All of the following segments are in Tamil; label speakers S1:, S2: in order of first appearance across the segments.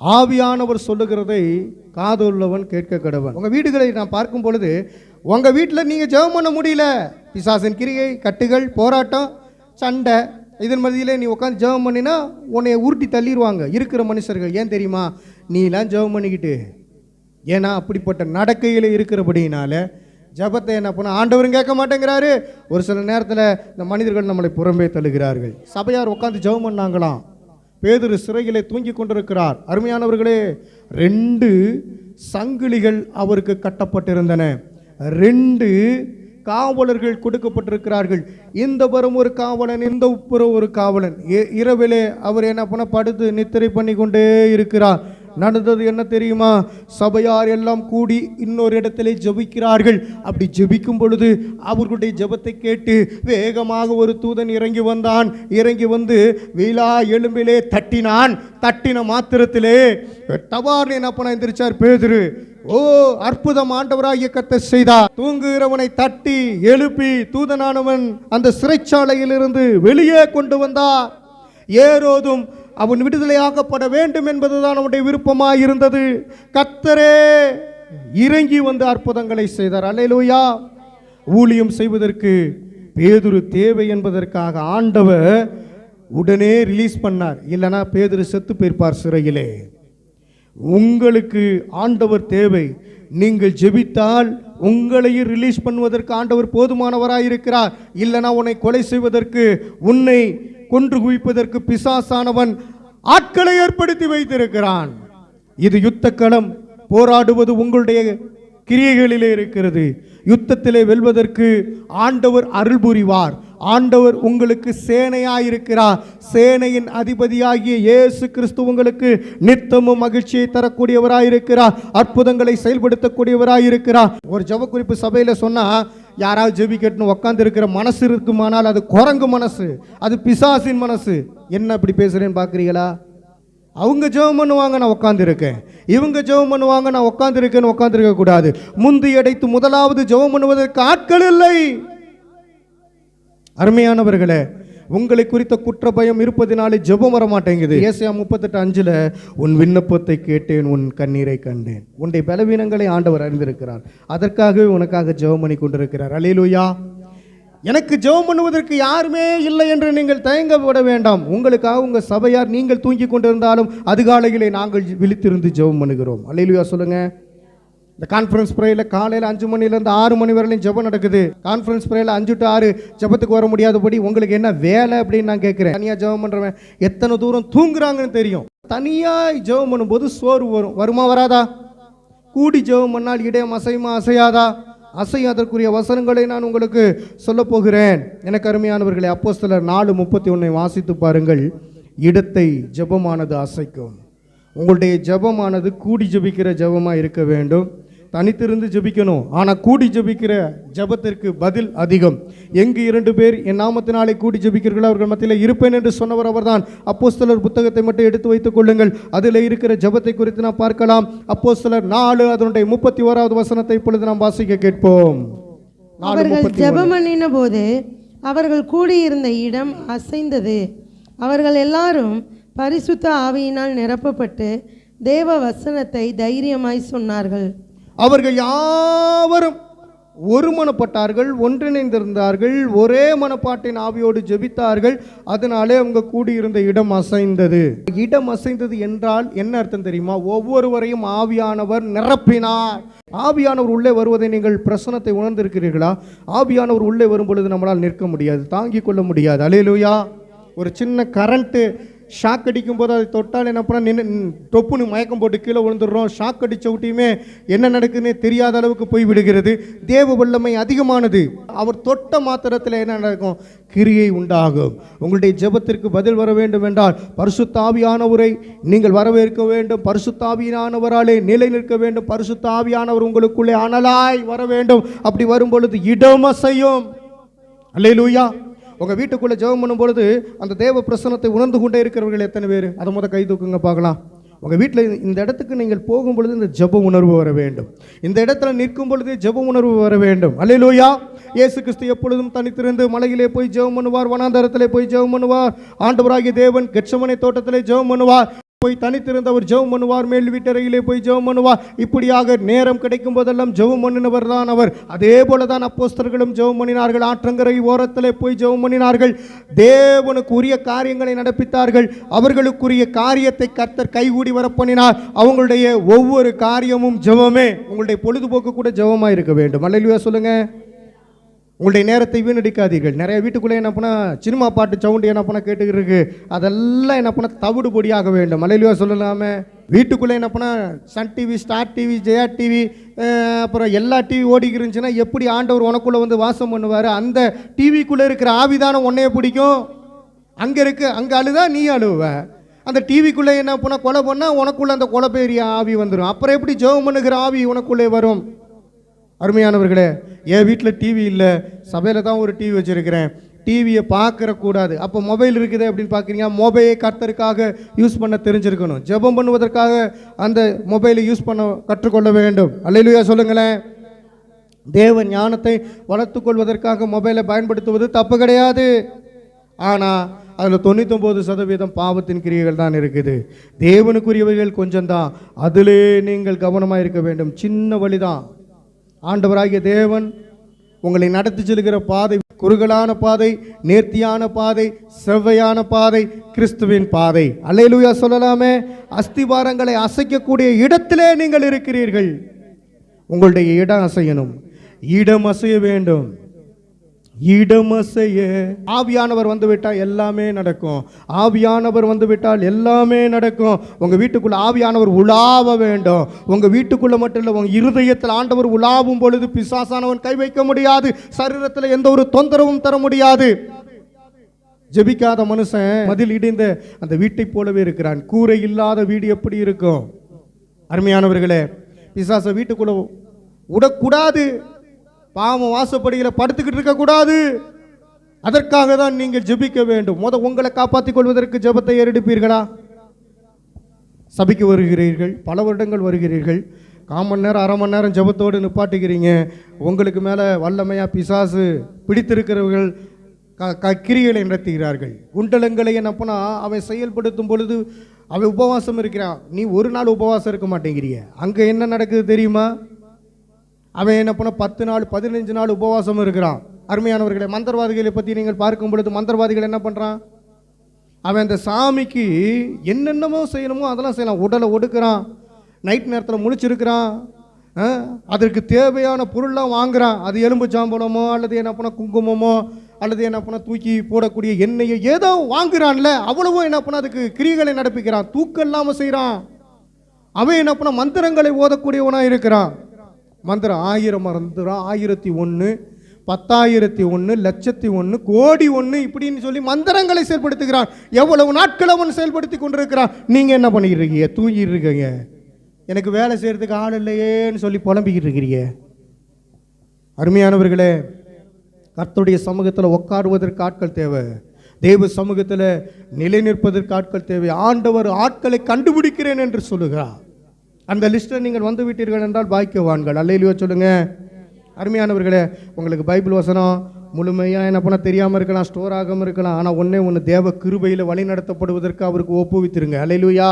S1: ஆவியானவர் சொல்லுகிறதை காதுள்ளவன் கேட்க கடவன் உங்கள் வீடுகளை நான் பார்க்கும் பொழுது உங்கள் வீட்டில் நீங்கள் ஜெபம் பண்ண முடியல. பிசாசின் கிரியை கட்டுகள் போராட்டம் சண்டை இதன் மதியிலே நீ உட்காந்து ஜெபம் பண்ணினா உன்னை உருட்டி தள்ளிடுவாங்க இருக்கிற மனுஷர்கள் ஏன் தெரியுமா? நீலாம் ஜெபம் பண்ணிக்கிட்டு. ஏன்னா அப்படிப்பட்ட நடக்கையில் இருக்கிறபடினால ஜெபத்தை என்ன பண்ண ஆண்டவரும் கேட்க மாட்டேங்கிறாரு. ஒரு சில நேரத்தில் இந்த மனிதர்கள் நம்மளை புறம்பே தள்ளுகிறார்கள். சபையார் உட்காந்து ஜெபம் பண்ணாங்களாம். பேதுரு சிறையிலே தூங்கி கொண்டிருக்கிறார். அருமையானவர்களே ரெண்டு சங்கிலிகள் அவருக்கு கட்டப்பட்டிருந்தன. ரெண்டு காவலர்கள் கொடுக்கப்பட்டிருக்கிறார்கள். இந்த புறம் ஒரு காவலன் இந்த புறம் ஒரு காவலன். இ- இரவிலே அவர் என்ன பண்ண படுத்து நித்திரை பண்ணி கொண்டே இருக்கிறார். நடந்தது என்ன தெரியுமா? சபையார் எல்லாம் கூடி இன்னொரு இடத்திலே ஜெபிக்கிறார்கள். அப்படி ஜபிக்கும் பொழுது அவர்களுடைய ஜெபத்தை கேட்டு வேகமாக ஒரு தூதன் இறங்கி வந்தான். இறங்கி வந்து வீலா எலும்பிலே தட்டினான். தட்டின மாத்திரத்திலே டபார்னு என்ன பண்ண எந்திரிச்சார்? பேதுரு ஓ அற்புதம் ஆண்டவராகிய கத்த செய்தார். தூங்குகிறவனை தட்டி எழுப்பி தூதனானவன் அந்த சிறைச்சாலையிலிருந்து வெளியே கொண்டு வந்தார். ஏரோதும் அவன் விடுதலையாக்கப்பட வேண்டும் என்பதுதான் அவனுடைய விருப்பமாக இருந்தது கத்தரே இறங்கி வந்து அற்புதங்களை செய்தார். அல்லேலூயா. ஊழியம் செய்வதற்கு பேதுரு தேவை என்பதற்காக ஆண்டவர் உடனே ரிலீஸ் பண்ணார். இல்லைனா பேதுரு செத்து போயிருப்பார் சிறையிலே. உங்களுக்கு ஆண்டவர் தேவை. நீங்கள் ஜெபித்தால் உங்களையும் ரிலீஸ் பண்ணுவதற்கு ஆண்டவர் போதுமானவராக இருக்கிறார் இல்லைனா உன்னை கொலை செய்வதற்கு உன்னை கொன்று குவிப்பதற்கு பிசாசானவன் ஆட்களை ஏற்படுத்தி வைத்திருக்கிறான். இது யுத்த களம் போராடுவது உங்களுடைய கிரியைகளிலே இருக்கிறது. யுத்தத்திலே வெல்வதற்கு ஆண்டவர் அருள் புரிவார் ஆண்டவர் உங்களுக்கு சேனையாயிருக்கிறார். சேனையின் அதிபதியாகிய இயேசு கிறிஸ்து உங்களுக்கு நித்தமும் மகிழ்ச்சியை தரக்கூடியவராயிருக்கிறார். அற்புதங்களை செயல்படுத்தக்கூடியவராயிருக்கிறார். ஒரு ஜெப குறிப்பு சொன்னால் யாராவது ஜெபிக்கட்டுன்னு உட்காந்து இருக்கிற மனசு இருக்குமானால் அது குரங்கு மனசு அது பிசாசின் மனசு. என்ன இப்படி பேசுகிறேன்னு பார்க்குறீங்களா அவங்க ஜெபம் பண்ணுவாங்க நான் உட்காந்துருக்கேன் இவங்க ஜெபம் பண்ணுவாங்க நான் உட்காந்துருக்கேன்னு உட்காந்துருக்க கூடாது. முந்தி அடைத்து முதலாவது ஜெபம் பண்ணுவதற்கு ஆட்கள் இல்லை. அருமையானவர்களே உங்களை குறித்த குற்ற பயம் இருப்பதினாலே ஜெபம் வர மாட்டேங்குது ஏசியா முப்பத்தெட்டு அஞ்சில் உன் விண்ணப்பத்தை கேட்டேன் உன் கண்ணீரை கண்டேன். உன்னுடைய பலவீனங்களை ஆண்டவர் அறிந்திருக்கிறார். அதற்காகவே உனக்காக ஜெபம் பண்ணி கொண்டிருக்கிறார். அலையிலுயா எனக்கு ஜெபம் பண்ணுவதற்கு யாருமே இல்லை என்று நீங்கள் தயங்கப்பட வேண்டாம். உங்களுக்காக உங்கள் சபையார் நீங்கள் தூங்கி கொண்டிருந்தாலும் அதிகாலையிலே நாங்கள் விழித்திருந்து ஜெபம் பண்ணுகிறோம். அல்லையிலுயா சொல்லுங்கள் இந்த கான்ஃபரன்ஸ் ப்ரேயில் காலையில் அஞ்சு மணிலேருந்து ஆறு மணி வரையிலும் ஜெபம் நடக்குது. கான்ஃபரன்ஸ் ப்ரேயில் அஞ்சு டு ஆறு ஜெபத்துக்கு வர முடியாதபடி உங்களுக்கு என்ன வேலை அப்படின்னு நான் கேட்குறேன். தனியாக ஜெபம் பண்ணுறவன் எத்தனை தூரம் தூங்குறாங்கன்னு தெரியும். தனியாக ஜெபம் பண்ணும்போது சோர்வு வரும். வருமா வராதா? கூடி ஜெபம் பண்ணால் இடையம் அசையுமா அசையாதா? அசையும் அதற்குரிய வசனங்களை நான் உங்களுக்கு சொல்லப்போகிறேன் எனக்கு அருமையானவர்களே சிலர் நாலு முப்பத்தி ஒன்றை வாசித்து பாருங்கள். இடத்தை ஜெபமானது அசைக்கும். உங்களுடைய ஜெபமானது கூடி ஜெபிக்கிற ஜெபமாக இருக்க வேண்டும். தனித்திருந்து ஜெபிக்கணும். ஆனால் கூடி ஜெபிக்கிற ஜெபத்திற்கு பதில் அதிகம். எங்கு இரண்டு பேர் என் நாமத்தினாலே கூடி ஜெபிக்கிறீர்களோ அவர்கள் மத்தியில் இருப்பேன் என்று சொன்னவர் அவர்தான். அப்போஸ்தலர் புத்தகத்தை மட்டும் எடுத்து வைத்துக் கொள்ளுங்கள். அதில் இருக்கிற ஜெபத்தை குறித்து நாம் பார்க்கலாம். அப்போஸ்தலர் நாலு அதனுடைய முப்பத்தி ஓராவது வசனத்தை இப்பொழுது நாம் வாசிக்க கேட்போம்.
S2: அவர்கள்
S1: முப்பத்தி
S2: ஜெபம் பண்ணின போது அவர்கள் கூடியிருந்த இடம் அசைந்தது. அவர்கள் எல்லாரும் பரிசுத்த ஆவியினால் நிரப்பப்பட்டு தேவ வசனத்தை தைரியமாய் சொன்னார்கள்.
S1: அவர்கள் யாவரும் ஒருமனப்பட்டார்கள் ஒன்றிணைந்திருந்தார்கள் ஒரே மனப்பாட்டின் ஆவியோடு ஜெபித்தார்கள் அதனாலே அவங்க கூடியிருந்த இடம் அசைந்தது. இடம் அசைந்தது என்றால் என்ன அர்த்தம் தெரியுமா? ஒவ்வொருவரையும் ஆவியானவர் நிரப்பினார். ஆவியானவர் உள்ளே வருவதை நீங்கள் பிரசனத்தை உணர்ந்திருக்கிறீர்களா? ஆவியானவர் உள்ளே வரும் பொழுது நம்மளால் நிற்க முடியாது தாங்கிக் கொள்ள முடியாது. அலையிலுயா. ஒரு சின்ன கரண்ட்டு ஷாக் அடிக்கும் போது அதை தொட்டால் என்ன பண்ணால் நின்று டொப்புன்னு மயக்கம் போட்டு கீழே விழுந்துடுறோம். ஷாக் அடிச்ச விட்டியுமே என்ன நடக்குதுன்னு தெரியாத அளவுக்கு போய் விடுகிறது. தேவ வல்லமை அதிகமானது. அவர் தொட்ட மாத்திரத்தில் என்ன நடக்கும்? கிரியை உண்டாகும். உங்களுடைய ஜெபத்திற்கு பதில் வர வேண்டும் என்றால் பரிசுத்தாவியானவரை நீங்கள் வரவேற்க வேண்டும். பரிசுத்தாவியானவராலே நிலை நிற்க வேண்டும். பரிசுத்தாவியானவர் உங்களுக்குள்ளே அனலாய் வர வேண்டும். அப்படி வரும் பொழுது இடம் அசையும் அல்லேலூயா. உங்கள் வீட்டுக்குள்ளே ஜெபம் பண்ணும்பொழுது அந்த தேவ பிரசனத்தை உணர்ந்து கொண்டே இருக்கிறவர்கள் எத்தனை பேர்? அதை முதல் கை தூக்குங்க பார்க்கலாம். உங்கள் வீட்டில் இந்த இடத்துக்கு நீங்கள் போகும் பொழுது இந்த ஜெப உணர்வு வர வேண்டும். இந்த இடத்துல நிற்கும் பொழுது ஜெப உணர்வு வர வேண்டும். அல்லையிலோயா இயேசு கிறிஸ்து எப்பொழுதும் தனித்திருந்து மலையிலே போய் ஜெபம் பண்ணுவார் வனாந்தரத்திலே போய் ஜெபம் பண்ணுவார். ஆண்டவராகிய தேவன் கெட்சமனை தோட்டத்திலே ஜெபம் பண்ணுவார். போய் தனித்திருந்தவர் ஜெபம் பண்ணுவார் மேல் வீட்டறையிலே போய் ஜெபம் பண்ணுவார். இப்படியாக நேரம் கிடைக்கும் போதெல்லாம் ஜெபம் பண்ணினவர் தான் அவர். அதே போல தான் அப்போஸ்தர்களும் ஜெபம் பண்ணினார்கள். ஆற்றங்கரை ஓரத்திலே போய் ஜெபம் பண்ணினார்கள். தேவனுக்கு உரிய காரியங்களை நடப்பித்தார்கள். அவர்களுக்குரிய காரியத்தை கர்த்தர் கைகூடி வர பண்ணினார் அவங்களுடைய ஒவ்வொரு காரியமும் ஜெபமே. உங்களுடைய பொழுதுபோக்கு கூட ஜெபமாக இருக்க வேண்டும். அல்லையா சொல்லுங்க. உங்களுடைய நேரத்தை வீணடிக்காதீர்கள். நிறைய வீட்டுக்குள்ளே என்ன பண்ணால் சினிமா பாட்டு சவுண்டு என்ன பண்ண கேட்டுக்கிட்டு அதெல்லாம் என்ன பண்ண தவிடு பொடியாக வேண்டும். மலையிலுவா சொல்லலாமே. வீட்டுக்குள்ளே என்ன பண்ணால் Sun TV Star TV Jaya TV அப்புறம் எல்லா டிவி ஓடிக்கிட்டு இருந்துச்சுன்னா எப்படி ஆண்டவர் உனக்குள்ளே வந்து வாசம் பண்ணுவார்? அந்த டிவிக்குள்ளே இருக்கிற ஆவிதானம் உன்னைய பிடிக்கும். அங்கே இருக்கு அங்கே அழுதா நீ அழுவ. அந்த டிவிக்குள்ளே என்ன பண்ணால் கொலை பண்ணால் உனக்குள்ளே அந்த கொலை பெரிய ஆவி வந்துடும் அப்புறம் எப்படி ஜெபம் பண்ணுகிற ஆவி உனக்குள்ளே வரும்? அருமையானவர்களே என் வீட்டில் டிவி இல்லை சபையில் தான் ஒரு டிவி வச்சுருக்கிறேன். டிவியை பார்க்கறக்கூடாது அப்போ மொபைல் இருக்குது அப்படின்னு பார்க்குறீங்க மொபைலை கர்த்தருக்காக யூஸ் பண்ண தெரிஞ்சிருக்கணும். ஜெபம் பண்ணுவதற்காக அந்த மொபைலை யூஸ் பண்ண கற்றுக்கொள்ள வேண்டும். அல்லையிலுயா சொல்லுங்களேன். தேவ ஞானத்தை வளர்த்துக் கொள்வதற்காக மொபைலை பயன்படுத்துவது தப்பு கிடையாது. ஆனால் அதில் தொண்ணூத்தொம்பது சதவீதம் பாவத்தின் கிரியைகள் தான் இருக்குது. தேவனுக்குரியவர்கள் கொஞ்சம்தான். அதிலே நீங்கள் கவனமாக இருக்க வேண்டும். சின்ன வழி தான் ஆண்டவராகிய தேவன் உங்களை நடத்தி செல்கிற பாதை குறுகலான பாதை நேர்த்தியான பாதை செவ்வையான பாதை கிறிஸ்துவின் பாதை. அல்லேலூயா சொல்லலாமே. அஸ்திவாரங்களை அசைக்கக்கூடிய இடத்திலே நீங்கள் இருக்கிறீர்கள். உங்களுடைய இடம் அசையணும். இடம் அசைய வேண்டும். இடமசைய. ஆவியானவர் வந்து விட்டால் எல்லாமே நடக்கும். ஆவியானவர் வந்து விட்டால் எல்லாமே நடக்கும். உங்கள் வீட்டுக்குள்ள ஆவியானவர் உலாவ வேண்டும். உங்கள் வீட்டுக்குள்ள மட்டும் இல்லை உங்கள் இருதயத்தில் ஆண்டவர் உலாவும் பொழுது பிசாசானவன் கை வைக்க முடியாது. சரீரத்தில் எந்த ஒரு தொந்தரவும் தர முடியாது. ஜெபிக்காத மனுஷன் மதில் இடிந்த அந்த வீட்டைப் போலவே இருக்கிறான். கூரை இல்லாத வீடு எப்படி இருக்கும்? அருமையானவர்களே பிசாச வீட்டுக்குள்ள விடக்கூடாது பாவம் வாசப்படியில் படுத்துக்கிட்டு இருக்கக்கூடாது. அதற்காக தான் நீங்கள் ஜெபிக்க வேண்டும். முத உங்களை காப்பாற்றிக் கொள்வதற்கு ஜெபத்தை ஏறெடுப்பீர்களா? சபைக்கு வருகிறீர்கள் பல வருடங்கள் வருகிறீர்கள். காமன் நேரம் அரை மணி நேரம் ஜெபத்தோடு நிப்பாட்டுகிறீங்க. உங்களுக்கு மேலே வல்லமையாக பிசாசு பிடித்திருக்கிறவர்கள் க க கிரிகளை நடத்துகிறார்கள். குண்டலங்களை என்னப்பனா அவன் செயல்படுத்தும் பொழுது அவன் உபவாசம் இருக்கிறான். நீ ஒரு நாள் உபவாசம் இருக்க மாட்டேங்கிறிய. அங்கே என்ன நடக்குது தெரியுமா? அவன் என்ன பண்ண பத்து நாள் பதினஞ்சு நாள் உபவாசம் இருக்கிறான். அருமையானவர்களை மந்திரவாதிகளை பற்றி நீங்கள் பார்க்கும் பொழுது மந்திரவாதிகள் என்ன பண்ணுறான் அவன் அந்த சாமிக்கு என்னென்னமோ செய்யணுமோ அதெல்லாம் செய்யலாம். உடலை ஒடுக்கிறான் நைட் நேரத்தில் முழிச்சிருக்கிறான் அதற்கு தேவையான பொருள்லாம் வாங்குறான். அது எலும்பு சாம்பலமோ அல்லது என்ன பண்ண குங்குமமோ அல்லது என்ன பண்ண தூக்கி போடக்கூடிய எண்ணெயோ ஏதோ வாங்குறான்ல அவ்வளவோ என்ன பண்ண அதுக்கு கிரிகளை நடப்பிக்கிறான். தூக்கம் இல்லாமல் செய்கிறான் அவன் என்ன பண்ண மந்திரங்களை ஓதக்கூடியவனாக இருக்கிறான். மந்திரம் ஆயிரம் மந்திரம் ஆயிரத்தி ஒன்று பத்தாயிரத்தி ஒன்று லட்சத்தி ஒன்று கோடி ஒன்று இப்படின்னு சொல்லி மந்திரங்களை செயல்படுத்துகிறான். எவ்வளவு நாட்கள் அவன் செயல்படுத்தி கொண்டிருக்கிறான். நீங்கள் என்ன பண்ணிக்கிறீங்க இருக்கீங்க? தூங்கிட்டு இருக்கீங்க. எனக்கு வேலை செய்கிறதுக்கு ஆள் இல்லையேன்னு சொல்லி புலம்பிக்கிட்டு இருக்கிறீங்க. அருமையானவர்களே கர்த்தருடைய சமூகத்தில் உட்காருவதற்கு ஆட்கள் தேவை. தேவ சமூகத்தில் நிலை நிற்பதற்கு ஆட்கள் தேவை. ஆண்டவர் ஆட்களை கண்டுபிடிக்கிறேன் என்று சொல்லுகிறார். அந்த லிஸ்ட்டில் நீங்கள் வந்து விட்டீர்கள் என்றால் பாக்கியவான்கள். அல்லையிலையோ சொல்லுங்க. அருமையானவர்களே உங்களுக்கு பைபிள் வசனம் முழுமையாக என்ன பண்ண தெரியாமல் இருக்கலாம் ஸ்டோர் ஆகாமல் இருக்கலாம். ஆனால் ஒன்றே ஒன்று தேவ கிருபையில் வழி நடத்தப்படுவதற்கு அவருக்கு ஒப்புவித்திருங்க. அலையிலுயா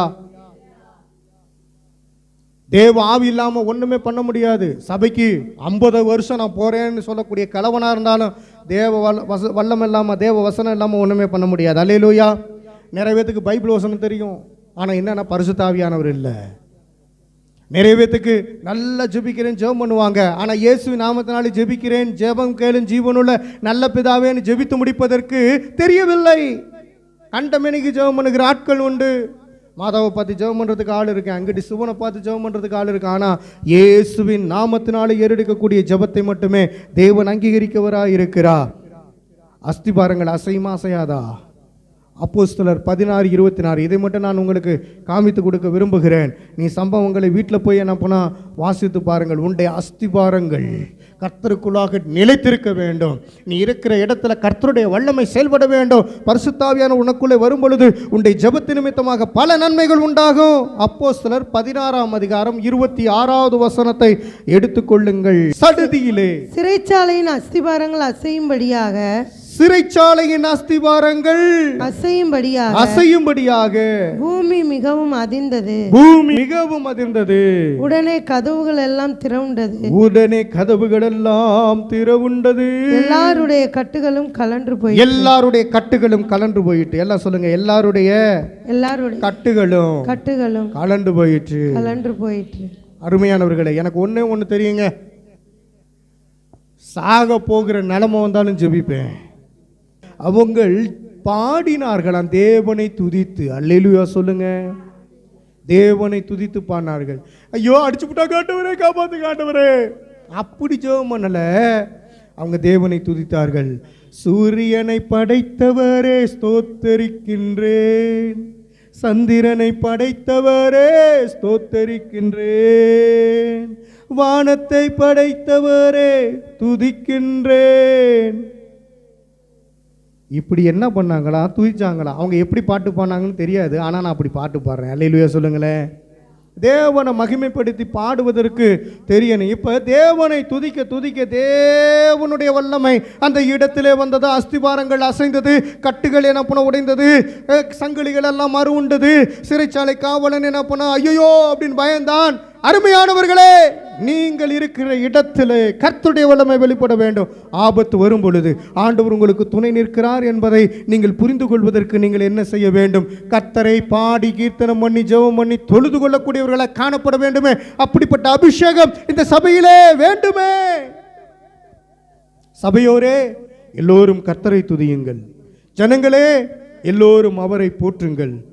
S1: தேவ ஆவி இல்லாமல் ஒன்றுமே பண்ண முடியாது. சபைக்கு ஐம்பது வருஷம் நான் போகிறேன்னு சொல்லக்கூடிய கலவனாக இருந்தாலும் தேவ வல்ல வச வல்லம் இல்லாமல் தேவ வசனம் இல்லாமல் ஒன்றுமே பண்ண முடியாது. அல்லையிலூயா நிறைய பேத்துக்கு பைபிள் வசனம் தெரியும். ஆனால் என்னன்னா பரிசுத்தாவியானவர் இல்லை. நிறைய பேத்துக்கு நல்லா ஜெபிக்கிறேன் ஜெபம் பண்ணுவாங்க. ஆனால் இயேசு நாமத்தினாலே ஜெபிக்கிறேன் ஜெபம் கேளும் ஜீவனுள்ள நல்ல பிதாவேன்னு ஜெபித்து முடிப்பதற்கு தெரியவில்லை. கண்டமேனிக்கு ஜெபம் பண்ணுகிற ஆட்கள் உண்டு. மாதாவை பார்த்து ஜெபம் பண்ணுறதுக்கு ஆள் இருக்கு அங்கிட்டு சிவனை பார்த்து ஜெபம் பண்ணுறதுக்கு ஆள் இருக்கு ஆனால் இயேசுவின் நாமத்தினாலே ஏறெடுக்கக்கூடிய ஜெபத்தை மட்டுமே தேவன் அங்கீகரிக்கவராக அஸ்தி அஸ்திபாரங்கள் அசையுமா அசையாதா? அப்போஸ்தலர் பதினாறு இருபத்தி நாலு இதை மட்டும் நான் உங்களுக்கு காமித்து கொடுக்க விரும்புகிறேன். நீ சம்பவங்களை வீட்டில் போய் என்ன பண்ணால் வாசித்து பாருங்கள். உன்னுடைய அஸ்திபாரங்கள் கர்த்தருக்குள்ளாக நிலைத்திருக்க வேண்டும். நீ இருக்கிற இடத்துல கர்த்தருடைய வல்லமை செயல்பட வேண்டும். பரிசுத்தாவியான உனக்குள்ளே வரும் பொழுது உன்னுடைய ஜெபத்து நிமித்தமாக பல நன்மைகள் உண்டாகும். அப்போஸ்தலர் பதினாறாம் அதிகாரம் இருபத்தி ஆறாவது வசனத்தை எடுத்துக்கொள்ளுங்கள் சடுதியிலே
S2: சிறைச்சாலையின் அஸ்திபாரங்கள் அசையும்படியாக
S1: சிறைச்சாலையின் அஸ்திவாரங்கள்
S2: அசையும்படியாக
S1: அசையும்படியாக
S2: பூமி மிகவும் அதிர்ந்தது.
S1: பூமி மிகவும் அதிர்ந்தது.
S2: உடனே கதவுகள் எல்லாம் திறவுண்டது.
S1: உடனே கதவுகள் எல்லாம் திறவுண்டது.
S2: எல்லாருடைய கட்டுகளும் கலன்று போய்
S1: எல்லாருடைய கட்டுகளும் கலண்டு போயிட்டு எல்லாம் சொல்லுங்க எல்லாருடைய
S2: எல்லாருடைய
S1: கட்டுகளும்
S2: கட்டுகளும்
S1: கலண்டு போயிற்று.
S2: கலன்று போயிற்று.
S1: அருமையானவர்களே எனக்கு ஒண்ணே ஒன்று தெரியுங்க. சாக போகிற நிலைமை வந்தாலும் ஜெபிப்பேன். அவங்கள் பாடினார்களாம் தேவனை துதித்து அல்லேலூயா சொல்லுங்க. தேவனை துதித்து பாடினார்கள். ஐயோ அடிச்சு விட்டா காட்டவரே காப்பாத்து காட்டவரே அப்படி ஜெபம் பண்ணல. அவங்க தேவனை துதித்தார்கள். சூரியனை படைத்தவரே ஸ்தோத்தரிக்கின்றேன். சந்திரனை படைத்தவரே ஸ்தோத்தரிக்கின்றேன். வானத்தை படைத்தவரே துதிக்கின்றேன். இப்படி என்ன பண்ணாங்களா? துதிச்சாங்களா? அவங்க எப்படி பாட்டு பாடினாங்கன்னு தெரியாது. ஆனால் நான் அப்படி பாட்டு பாடுறேன். அல்லையிலுயா சொல்லுங்களேன். தேவனை மகிமைப்படுத்தி பாடுவதற்கு தெரியணும். இப்போ தேவனை துதிக்க துதிக்க தேவனுடைய வல்லமை அந்த இடத்திலே வந்தது. அஸ்திபாரங்கள் அசைந்தது. கட்டுகள் என்ன பண்ண உடைந்தது. சங்கிலிகள் எல்லாம் மறு உண்டது. சிறைச்சாலை காவலன் என்ன பண்ண ஐயோ அப்படின்னு பயந்தான். அருமையானவர்களே நீங்கள் இருக்கிற இடத்திலே கர்த்துடைய வல்லமை வெளிப்பட வேண்டும். ஆபத்து வரும் பொழுது ஆண்டவர் உங்களுக்கு துணை நிற்கிறார் என்பதை நீங்கள் புரிந்து கொள்வதற்கு நீங்கள் என்ன செய்ய வேண்டும்? கர்த்தரை பாடி கீர்த்தனம் பண்ணி ஜெபம் பண்ணி தொழுது கொள்ளக்கூடியவர்களாக காணப்பட வேண்டுமே. அப்படிப்பட்ட அபிஷேகம் இந்த சபையிலே வேண்டுமே. சபையோரே எல்லோரும் கர்த்தரை துதியுங்கள். ஜனங்களே எல்லோரும் அவரை போற்றுங்கள்.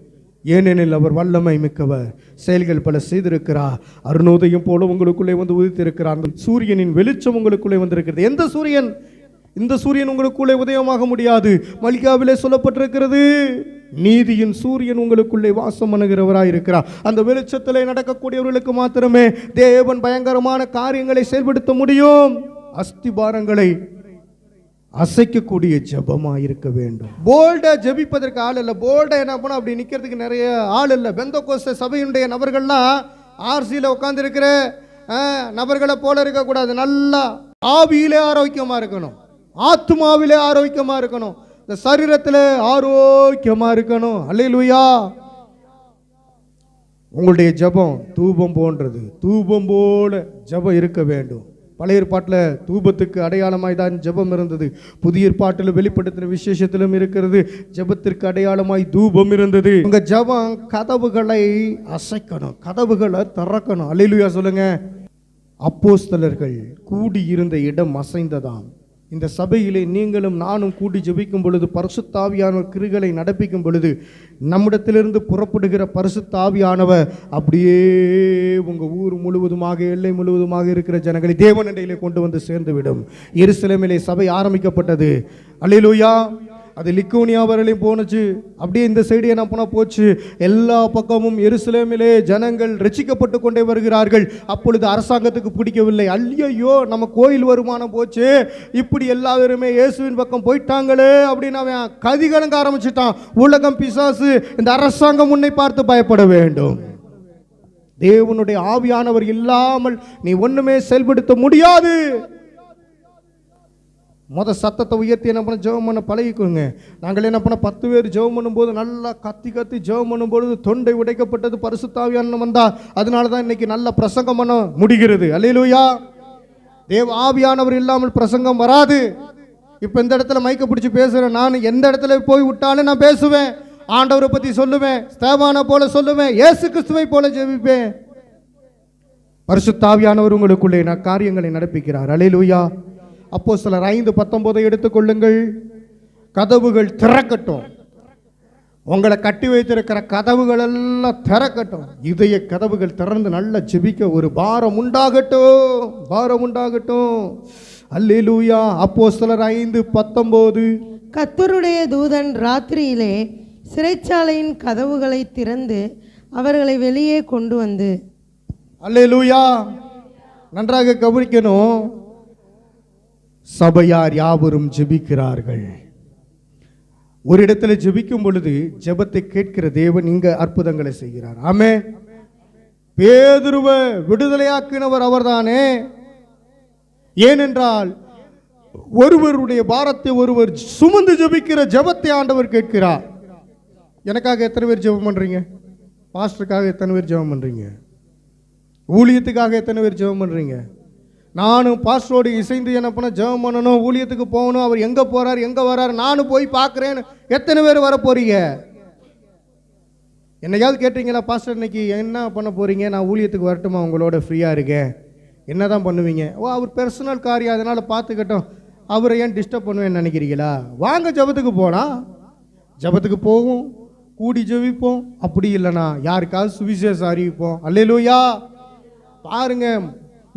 S1: ஏனெனில் அவர் வல்லமை மிக்கவர். செயல்கள் பல செய்திருக்கிறார். அருணோதயம் போல உங்களுக்குள்ளே வந்து உதித்திருக்கிறார். சூரியனின் வெளிச்சம் உங்களுக்குள்ளே வந்திருக்கிறது. எந்த சூரியன்? இந்த சூரியன் உங்களுக்குள்ளே உதயமாக முடியாது. மல்காவிலே சொல்லப்பட்டிருக்கிறது நீதியின் சூரியன் உங்களுக்குள்ளே வாசம் பண்ணுகிறவராய் இருக்கிறார். அந்த வெளிச்சத்தில் நடக்கக்கூடியவர்களுக்கு மாத்திரமே தேவன் பயங்கரமான காரியங்களை செயல்படுத்த முடியும். அஸ்திபாரங்களை அசைக்கக்கூடிய ஜெபமாக இருக்க வேண்டும். போல்டாக ஜெபிப்பதற்கு ஆள் இல்லை. போல்டாக என்ன பண்ணோம் அப்படி நிற்கிறதுக்கு நிறைய ஆள் இல்லை. பெந்தோகோஸ்த சபையினுடைய நபர்கள்லாம் ஆர்சியில் உட்காந்துருக்கிற நபர்களை போல இருக்கக்கூடாது. நல்லா ஆவியிலே ஆரோக்கியமாக இருக்கணும். ஆத்மாவிலே ஆரோக்கியமாக இருக்கணும். இந்த சரீரத்தில் ஆரோக்கியமாக இருக்கணும். அல்லையிலுயா உங்களுடைய ஜெபம் தூபம் போன்றது. தூபம் போல ஜெபம் இருக்க வேண்டும். பழைய ஏற்பாட்டில் தூபத்துக்கு அடையாளமாய் தான் ஜெபம் இருந்தது. புதிய ஏற்பாட்டில் வெளிப்படுத்தின விசேஷத்திலும் இருக்கிறது. ஜெபத்திற்கு அடையாளமாய் தூபம் இருந்தது. உங்க ஜெபம் கதவுகளை அசைக்கணும் கதவுகளை திறக்கணும். அல்லேலூயா சொல்லுங்க. அப்போஸ்தலர்கள் கூடியிருந்த இடம் அசைந்ததாம். இந்த சபையிலே நீங்களும் நானும் கூட்டி ஜெபிக்கும் பொழுது பரிசுத்தாவியானவர் கிருகளை நடப்பிக்கும் பொழுது நம்மிடத்திலிருந்து புறப்படுகிற பரிசுத்தாவியானவர் அப்படியே உங்கள் ஊர் முழுவதுமாக எல்லை முழுவதுமாக இருக்கிற ஜனங்களை தேவனண்டையிலே கொண்டு வந்து சேர்ந்துவிடும். எருசலேமிலே சபை ஆரம்பிக்கப்பட்டது. அல்லேலூயா. அது லிக்கோனியா வரலையும் போனுச்சு அப்படியே இந்த சைடு என்ன போனால் போச்சு? எல்லா பக்கமும் எருசலேமிலே ஜனங்கள் ரட்சிக்கப்பட்டு கொண்டே வருகிறார்கள். அப்பொழுது அரசாங்கத்துக்கு பிடிக்கவில்லை. ஐயையோ நம்ம கோயில் வருமானம் போச்சு. இப்படி எல்லாருமே இயேசுவின் பக்கம் போயிட்டாங்களே அப்படின்னு அவன் கதி கணக்க ஆரம்பிச்சிட்டான். உலகம் பிசாசு இந்த அரசாங்கம் உன்னை பார்த்து பயப்பட வேண்டும். தேவனுடைய ஆவியானவர் இல்லாமல் நீ ஒண்ணுமே செயல்படுத்த முடியாது. மொதல் சத்தத்தை உயர்த்தி என்ன பண்ண ஜெபம் பண்ண பழகிக்கோங்க. நாங்கள் என்ன பண்ண பத்து பேர் ஜெபம் பண்ணும்போது நல்லா கத்தி கத்தி ஜெபம் பண்ணும்பொழுது தொண்டை உடைக்கப்பட்டது பரிசுத்தாவியான வந்தா அதனால தான் இன்னைக்கு நல்ல பிரசங்கம் பண்ண முடிகிறது. அல்லையிலூயா தேவ ஆவியானவர் இல்லாமல் பிரசங்கம் வராது. இப்போ இந்த இடத்துல மைக்க பிடிச்சி பேசுகிறேன் நான் எந்த இடத்துல போய் விட்டாலும் நான் பேசுவேன். ஆண்டவரை பற்றி சொல்லுவேன். ஸ்தேவானை போல சொல்லுவேன். ஏசு கிறிஸ்துவை போல ஜெபிப்பேன். பரிசுத்தாவியானவர் உங்களுக்குள்ளே நான் காரியங்களை நடப்பிக்கிறார். அலையிலூயா அப்போ சிலர் ஐந்து பத்தொன்பதை எடுத்துக்கொள்ளுங்கள். கதவுகள் திறக்கட்டும். உங்களை கட்டி வைத்திருக்கிற கதவுகள் எல்லாம் திறக்கட்டும். இதய கதவுகள் திறந்து நல்ல ஜெபிக்க ஒரு பாரம் உண்டாகட்டும். பாரம் உண்டாகட்டும். அல்லேலூயா. அப்போ சிலர் ஐந்து பத்தொம்போது
S2: கத்தருடைய தூதன் ராத்திரியிலே சிறைச்சாலையின் கதவுகளை திறந்து அவர்களை வெளியே கொண்டு வந்து.
S1: அல்லேலூயா. நன்றாக கவனிக்கணும். சபையார் யாவரும் ஜெபிக்கிறார்கள். ஒரு இடத்துல ஜெபிக்கும் பொழுது ஜெபத்தை கேட்கிற தேவன் இங்க அற்புதங்களை செய்கிறார். ஆமே பேதுருவ விடுதலையாக்கினவர் அவர்தானே. ஏனென்றால் ஒருவருடைய பாரத்தை ஒருவர் சுமந்து ஜெபிக்கிற ஜெபத்தை ஆண்டவர் கேட்கிறார். எனக்காக எத்தனை பேர் ஜெபம் பண்றீங்க? பாஸ்டருக்காக எத்தனை பேர் ஜெபம் பண்றீங்க? ஊழியத்துக்காக எத்தனை பேர் ஜெபம் பண்றீங்க? நானும் பாஸ்டரோடு இசைந்து என்ன பண்ண ஜெபம் பண்ணணும் ஊழியத்துக்கு போகணும் அவர் எங்கே போகிறார் எங்கே வரார் நானும் போய் பார்க்குறேன்னு எத்தனை பேர் வர போறீங்க? என்னையாவது கேட்டீங்களா பாஸ்டர் இன்னைக்கு என்ன பண்ண போறீங்க? நான் ஊழியத்துக்கு வரட்டுமா? உங்களோட ஃப்ரீயாக இருக்கேன். என்ன தான் பண்ணுவீங்க? ஓ அவர் பர்சனல் காரியம் அதனால் பார்த்துக்கட்டும். அவரை ஏன் டிஸ்டர்ப் பண்ணுவேன்னு நினைக்கிறீங்களா? வாங்க ஜெபத்துக்கு போலாம். ஜெபத்துக்கு போவோம். கூடி ஜெபிப்போம். அப்படி இல்லைனா யாருக்காவது சுவிசேஷம் அறிவிப்போம். அல்லையிலோயா பாருங்க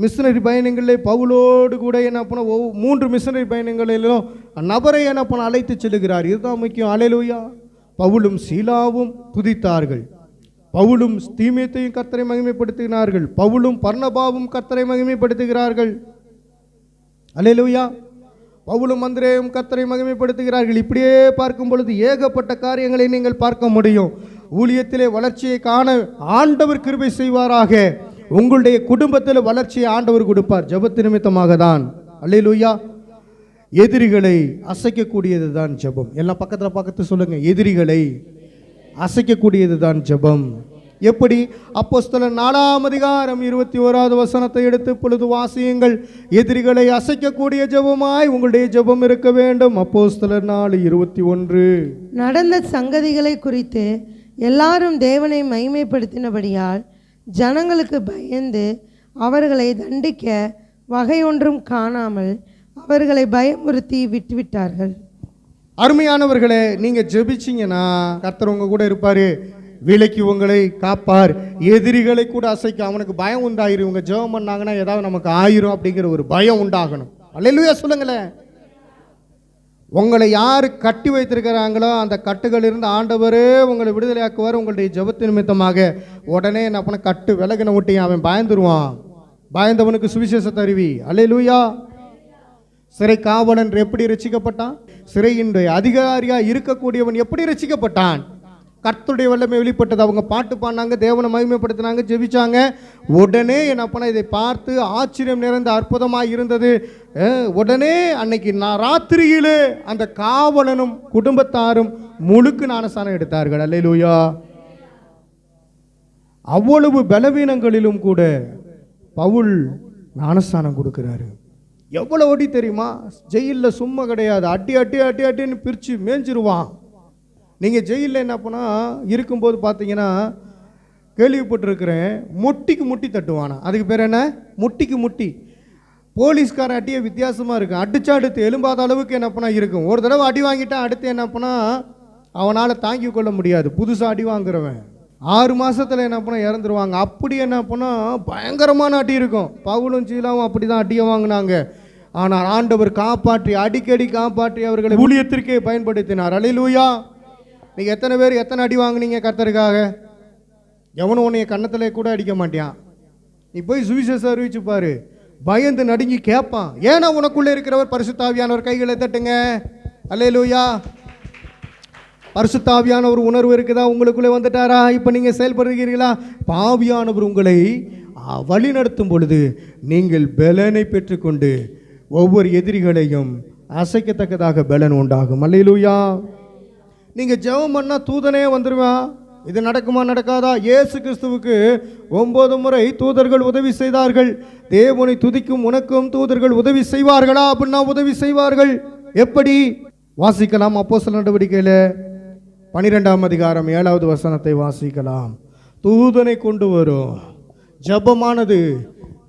S1: மிஷினரி பயணங்களிலே பவுலோடு கூட என்ன பண்ண ஒவ்வொரு மூன்று மிஷினரி பயணங்களிலும் நபரை என்ன பண்ண அழைத்து செல்கிறார் இதுதான் முக்கியம். அலையலூயா பவுலும் சீலாவும் துதித்தார்கள். பவுலும் தீமியத்தையும் கத்தரை மகிமைப்படுத்துகிறார்கள் பவுலும் பர்ணபாவும் கத்தரை மகிமைப்படுத்துகிறார்கள். அல்லேலூயா பவுலும் மந்திரேயும் கத்தரை மகிமைப்படுத்துகிறார்கள். இப்படியே பார்க்கும் பொழுது ஏகப்பட்ட காரியங்களை நீங்கள் பார்க்க முடியும். ஊழியத்திலே வளர்ச்சியை காண ஆண்டவர் கிருபை செய்வாராக. உங்களுடைய குடும்பத்தில் வளர்ச்சியை ஆண்டவர் கொடுப்பார். ஜபத்து நிமித்தமாக தான் அல்லேலூயா. எதிரிகளை அசைக்கக்கூடியது தான் ஜெபம். எல்லாம் பக்கத்தில் பக்கத்து சொல்லுங்க. எதிரிகளை அசைக்கக்கூடியது தான் ஜெபம். எப்படி? அப்போஸ்தலர் நாலாம் அதிகாரம் இருபத்தி ஓராவது வசனத்தை எடுத்து பொழுது வாசியுங்கள். எதிரிகளை அசைக்கக்கூடிய ஜெபமாய் உங்களுடைய ஜெபம் இருக்க வேண்டும். அப்போஸ்தலர் நாலு இருபத்தி ஒன்று.
S2: நடந்த சங்கதிகளை குறித்து எல்லாரும் தேவனை மகிமைப்படுத்தினபடியால் ஜனங்களுக்கு பயந்து அவர்களை தண்டிக்க வகையொன்றும் காணாமல் அவர்களை பயமுறுத்தி விட்டுவிட்டார்கள்.
S1: அருமையானவர்களே நீங்க ஜெபிச்சீங்கன்னா கர்த்தர் உங்க கூட இருப்பாரு. விலைக்கு உங்களை காப்பார். எதிரிகளை கூட அசைக்க அவனுக்கு பயம் உண்டாயிரும். இவங்க ஜெபம் பண்ணாங்கன்னா ஏதாவது நமக்கு ஆயிரும் அப்படிங்கிற ஒரு பயம் உண்டாகணும். அல்லேலூயா சொல்லுங்களேன். உங்களை யார் கட்டி வைத்திருக்கிறாங்களோ அந்த கட்டுகளிலிருந்து ஆண்டவரே உங்களை விடுதலையாக்குவார் உங்களுடைய ஜெபத்து நிமித்தமாக. உடனே என்ன பண்ண? கட்டு விலகின விட்டியும் அவன் பயந்துருவான். பயந்தவனுக்கு சுவிசேஷத்தை அறிவி. அல்லேலூயா. சிறை காவலன் எப்படி ரசிக்கப்பட்டான் சிறையினுடைய அதிகாரியாக இருக்கக்கூடியவன் எப்படி ரசிக்கப்பட்டான் கர்த்தருடைய வல்லமை வெளிப்பட்டது. அவங்க பாட்டு பாடினாங்க தேவனை மகிமைப்படுத்தினாங்க ஜெபிச்சாங்க. உடனே என் அப்பனா இதை பார்த்து ஆச்சரியம் நிறைந்த அற்புதமாக இருந்தது. உடனே அன்னைக்கு நான் ராத்திரியிலே அந்த காவலனும் குடும்பத்தாரும் முழுக்கு நானசானம் எடுத்தார்கள். அல்லேலூயா. அவ்வளவு பலவீனங்களிலும் கூட பவுல் ஞானஸ்தானம் கொடுக்குறாரு. எவ்வளோ அடி தெரியுமா? ஜெயிலில் சும்மா கிடையாது. அட்டி அட்டி அட்டி அட்டின்னு பிரித்து மேய்ஞ்சிருவான் நீங்கள் ஜெயிலில் என்ன பண்ணால் இருக்கும்போது பார்த்தீங்கன்னா கேள்விப்பட்டிருக்கிறேன் முட்டிக்கு முட்டி தட்டுவானா? அதுக்கு பேர் என்ன? முட்டிக்கு முட்டி. போலீஸ்காரன் அட்டியே வித்தியாசமாக இருக்கும் அடித்தா அடுத்து எலும்பாத அளவுக்கு என்ன பண்ணால் இருக்கும். ஒரு தடவை அடி வாங்கிட்டா அடுத்து என்ன பண்ணால் அவனால் தாங்கி கொள்ள முடியாது. புதுசாக அடி வாங்குறவன். ஆறு மாதத்தில் என்ன பண்ணால் இறந்துருவாங்க. அப்படி என்ன பண்ணால் பயங்கரமான அடி இருக்கும். பவுலும் சீலாவும் அப்படி தான் அடியை வாங்கினாங்க. ஆனால் ஆண்டவர் காப்பாற்றி அடிக்கடி காப்பாற்றி அவர்களை ஊழியத்திற்கே பயன்படுத்தினார். அலையிலூயா. நீங்கள் எத்தனை பேர் எத்தனை அடி வாங்குனீங்க கர்த்தருக்காக? எவனும் உன்னைய கன்னத்தில் கூட அடிக்க மாட்டான். நீ போய் சுவிசேஷம் அறிவிச்சு பாரு. பயந்து நடுங்கி கேட்பான் ஏன்னா உனக்குள்ளே இருக்கிறவர்? பரிசுத்தாவியானவர் கைகளை தட்டுங்க. பரிசுத்தாவியான ஒரு உணர்வு இருக்குதா? உங்களுக்குள்ளே வந்துட்டாரா? இப்போ நீங்கள் செயல்படுகிறீர்களா? பாவியானவர் உங்களை வழி வழிநடத்தும் பொழுது நீங்கள் பலனை பெற்றுக்கொண்டு ஒவ்வொரு எதிரிகளையும் அசைக்கத்தக்கதாக பலன் உண்டாகும். அல்லையிலூயா நீங்கள் ஜெபம் பண்ணால் தூதனே வந்துடுவான் இது நடக்குமா நடக்காதா? இயேசு கிறிஸ்துவுக்கு ஒன்பது முறை தூதர்கள் உதவி செய்தார்கள். தேவனை துதிக்கும் உனக்கும் தூதர்கள் உதவி செய்வார்களா அப்படின்னா உதவி செய்வார்கள். எப்படி? வாசிக்கலாம் அப்போ சில நடவடிக்கையில். பனிரெண்டாம் அதிகாரம் ஏழாவது வசனத்தை வாசிக்கலாம். தூதனை கொண்டு வரும். ஜெபமானது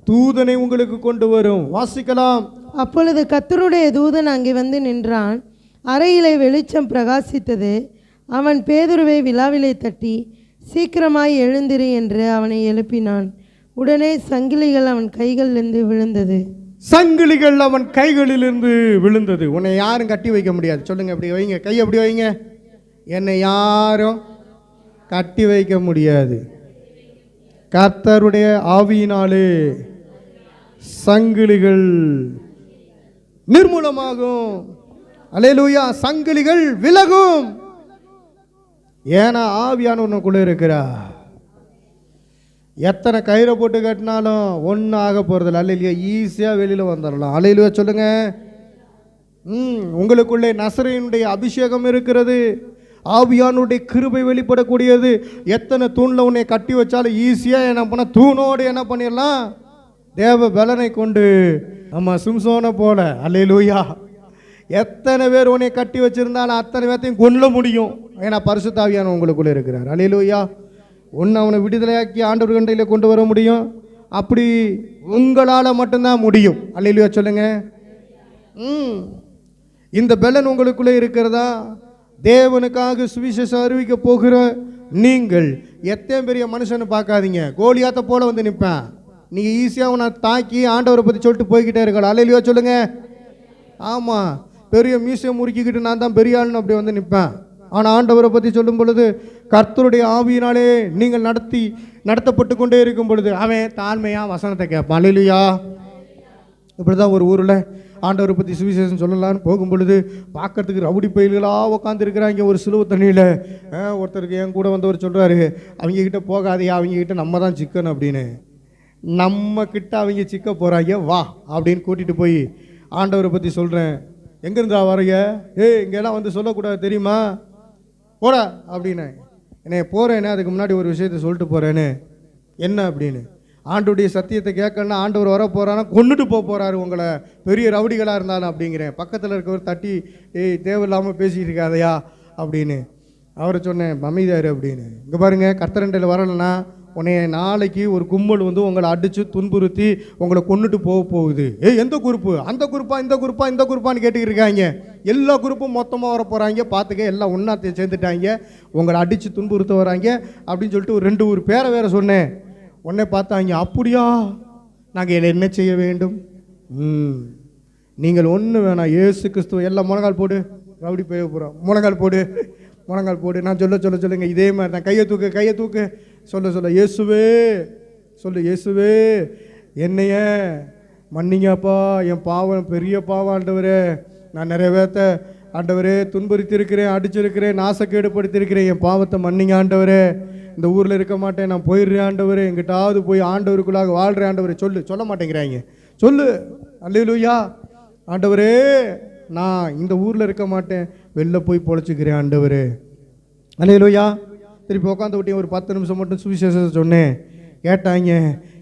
S1: தூதனை உங்களுக்கு கொண்டு வரும். வாசிக்கலாம்.
S2: அப்பொழுது கத்தருடைய தூதன் அங்கே வந்து நின்றான். அறையிலே வெளிச்சம் பிரகாசித்தது. அவன் பேதுருவை விழாவிலே தட்டி சீக்கிரமாய் எழுந்திரு என்று அவனை எழுப்பினான். உடனே சங்கிலிகள் அவன் கைகளிலிருந்து விழுந்தது.
S1: சங்கிலிகள் அவன் கைகளிலிருந்து விழுந்தது. உன்னை யாரும் கட்டி வைக்க முடியாது. சொல்லுங்க அப்படி வைங்க. கை அப்படி வைங்க? என்னை யாரும் கட்டி வைக்க முடியாது. கர்த்தருடைய ஆவியினாலே சங்கிலிகள் நிர்மூலமாகும். அலையலூயா சங்கிலிகள் விலகும். ஏன்னா ஆவியானவனுக்குள்ள இருக்கிறா எத்தனை கயிறை போட்டு கட்டினாலும் ஒன்றும் ஆக போகிறதில்ல அலையிலையா ஈஸியாக வெளியில் வந்துடலாம். அலையிலுயா சொல்லுங்க. ம் உங்களுக்குள்ளே நசரையினுடைய அபிஷேகம் இருக்கிறது. ஆவியானுடைய கிருபை வெளிப்படக்கூடியது. எத்தனை தூணில் உன்னை கட்டி வச்சாலும் ஈஸியாக என்ன பண்ண தூணோடு என்ன பண்ணிடலாம்? தேவ பலனை கொண்டு நம்ம சிம்சோனை போல. அல்லேலூயா எத்தனை பேர் உன்னை கட்டி வச்சிருந்தாலும் அத்தனை பேர்த்தையும் கொல்ல முடியும். ஏன்னா பரிசுத்தாவியான உங்களுக்குள்ளே இருக்கிறார். அல்லேலூயா ஒன்று அவனை விடுதலையாக்கி ஆண்டவர் கண்டையில் கொண்டு வர முடியும். அப்படி உங்களால் மட்டும்தான் முடியும். அல்லேலூயா சொல்லுங்க. ம். இந்த பெலன் உங்களுக்குள்ளே இருக்கிறதா? தேவனுக்காக சுவிசேஷம் அறிவிக்க போகிற நீங்கள் எத்தனை பெரிய மனுஷன்னு பார்க்காதீங்க. கோலியாத்த போல வந்து நிற்பேன் நீங்கள் ஈஸியாக உன்னை தாக்கி ஆண்டவரை பற்றி சொல்லிட்டு போய்கிட்டே இருக்கலாம். அல்லையிலையோ சொல்லுங்க. ஆமாம் பெரிய மியூசியம் முறுக்கிக்கிட்டு நான் தான் பெரிய ஆள்னு அப்படி வந்து நிற்பேன் ஆனால் ஆண்டவரை பற்றி சொல்லும் பொழுது கர்த்தருடைய ஆவியினாலே நீங்கள் நடத்தி நடத்தப்பட்டு கொண்டே இருக்கும் பொழுது அவன் தாழ்மையாக வசனத்தை கேட்பான். இல்லையா இப்படி தான் ஒரு ஊரில் ஆண்டவரை பற்றி சுவிசேஷம் சொல்லலான்னு போகும் பொழுது பார்க்கறதுக்கு ரவுடி பயில்களாக உட்காந்துருக்குறாங்க ஒரு சிலுவை தண்ணியில். ஒருத்தருக்கு என் கூட வந்தவர் சொல்கிறாரு அவங்க கிட்ட போகாதே அவங்க கிட்ட நம்ம தான் சிக்கன் அப்படின்னு. நம்ம கிட்ட அவங்க சிக்க போகிறாங்க வா அப்படின்னு கூட்டிகிட்டு போய் ஆண்டவரை பற்றி சொல்கிறேன் எங்கேருந்தா வரீங்க ஏய் இங்கெல்லாம் வந்து சொல்லக்கூடாது தெரியுமா? போடா அப்படின்னு. என்னை போகிறேன்னு அதுக்கு முன்னாடி ஒரு விஷயத்த சொல்லிட்டு போகிறேன்னு என்ன அப்படின்னு? ஆண்டுடைய சத்தியத்தை கேட்கணும்னா ஆண்டவர் வர போகிறான்னா கொண்டுட்டு போக போகிறாரு உங்களை. பெரிய ரவுடிகளாக இருந்தாலும் அப்படிங்கிறேன். பக்கத்தில் இருக்கவர் தட்டி ஏய் தேவையில்லாமல் பேசிகிட்டு இருக்காதையா? அப்படின்னு. அவரை சொன்னேன் அமைதியாரு அப்படின்னு. இங்கே பாருங்கள் கர்த்தரண்டையில் வரலைன்னா உன்னைய நாளைக்கு ஒரு கும்பல் வந்து உங்களை அடித்து துன்புறுத்தி உங்களை கொண்டுட்டு போக போகுது. ஏ எந்த குரூப்பு அந்த குரூப்பா இந்த குரூப்பா இந்த குரூப்பான்னு கேட்டுக்கிட்டு இருக்காங்க எல்லா குரூப்பும் மொத்தமாக வர போகிறாங்க பார்த்துக்க எல்லாம் ஒன்றா சேர்ந்துட்டாங்க. உங்களை அடித்து துன்புறுத்த வராங்க அப்படின்னு சொல்லிட்டு ஒரு ரெண்டு ஒரு பேரை வேற சொன்னேன். உடனே பார்த்தாங்க அப்படியா? நாங்கள் என்ன செய்ய வேண்டும்? ம் நீங்கள் ஒன்று வேணாம் ஏசு கிறிஸ்துவ எல்லாம் முழங்கால் போடு. ரவுடி போய் போகிறோம் முழங்கால் போடு. முழங்கால் போடு. நான் சொல்ல சொல்ல சொல்லுங்கள் இதே மாதிரி தான். கையை தூக்கு கையை தூக்கு. சொல்ல சொல்ல. இயேசுவே சொல்லு இயேசுவே. என்னைய மன்னிங்கப்பா. என் பாவம் பெரிய பாவம் ஆண்டவரே. நான் நிறைய பேர்த்த ஆண்டவரே துன்புறுத்திருக்கிறேன் அடிச்சிருக்கிறேன் நாசக்கேடுபடுத்தியிருக்கிறேன். என் பாவத்தை மன்னிங்க ஆண்டவரே. இந்த ஊரில் இருக்க மாட்டேன் நான் போயிடுறேன் ஆண்டவரே. எங்கிட்டாவது போய் ஆண்டவருக்குள்ளாக வாழ்கிறேன் ஆண்டவரே. சொல்லு சொல்ல மாட்டேங்கிறாங்க. சொல்லு. அல்லேலூயா. ஆண்டவரே நான் இந்த ஊரில் இருக்க மாட்டேன். வெளில போய் பொழைச்சிக்கிறேன் ஆண்டவரே. அல்லேலூயா. திருப்பி உட்காந்து விட்டு ஒரு பத்து நிமிஷம் மட்டும் சுவிசேஷத்தை சொன்னேன். கேட்டாங்க.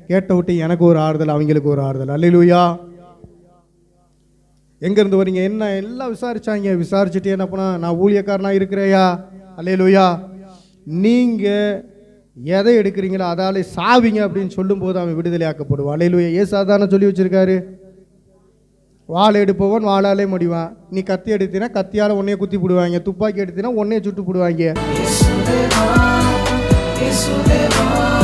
S1: கேட்ட விட்டு எனக்கு ஒரு ஆறுதல் அவங்களுக்கு ஒரு ஆறுதல். அல்லேலூயா. எங்கேருந்து வரீங்க? என்ன? எல்லாம் விசாரிச்சாங்க. விசாரிச்சுட்டு என்ன பண்ணா? நான் ஊழியக்காரனாக இருக்கிறேயா? அல்லேலூயா. நீங்கள் எதை எடுக்கிறீங்களோ அதாலே சாவிங்க அப்படின்னு சொல்லும்போது அவன் விடுதலையாக்கப்படுவான் அல்லேலூயா. ஏசா தானே சொல்லி வச்சுருக்காரு. வாழை எடுப்பவன் வாளாலே முடிவான். நீ கத்தி எடுத்தினா கத்தியால் உன்னைய குத்தி போடுவாங்க. துப்பாக்கி எடுத்தினா உன்னைய சுட்டு போடுவாங்க. isso levanta.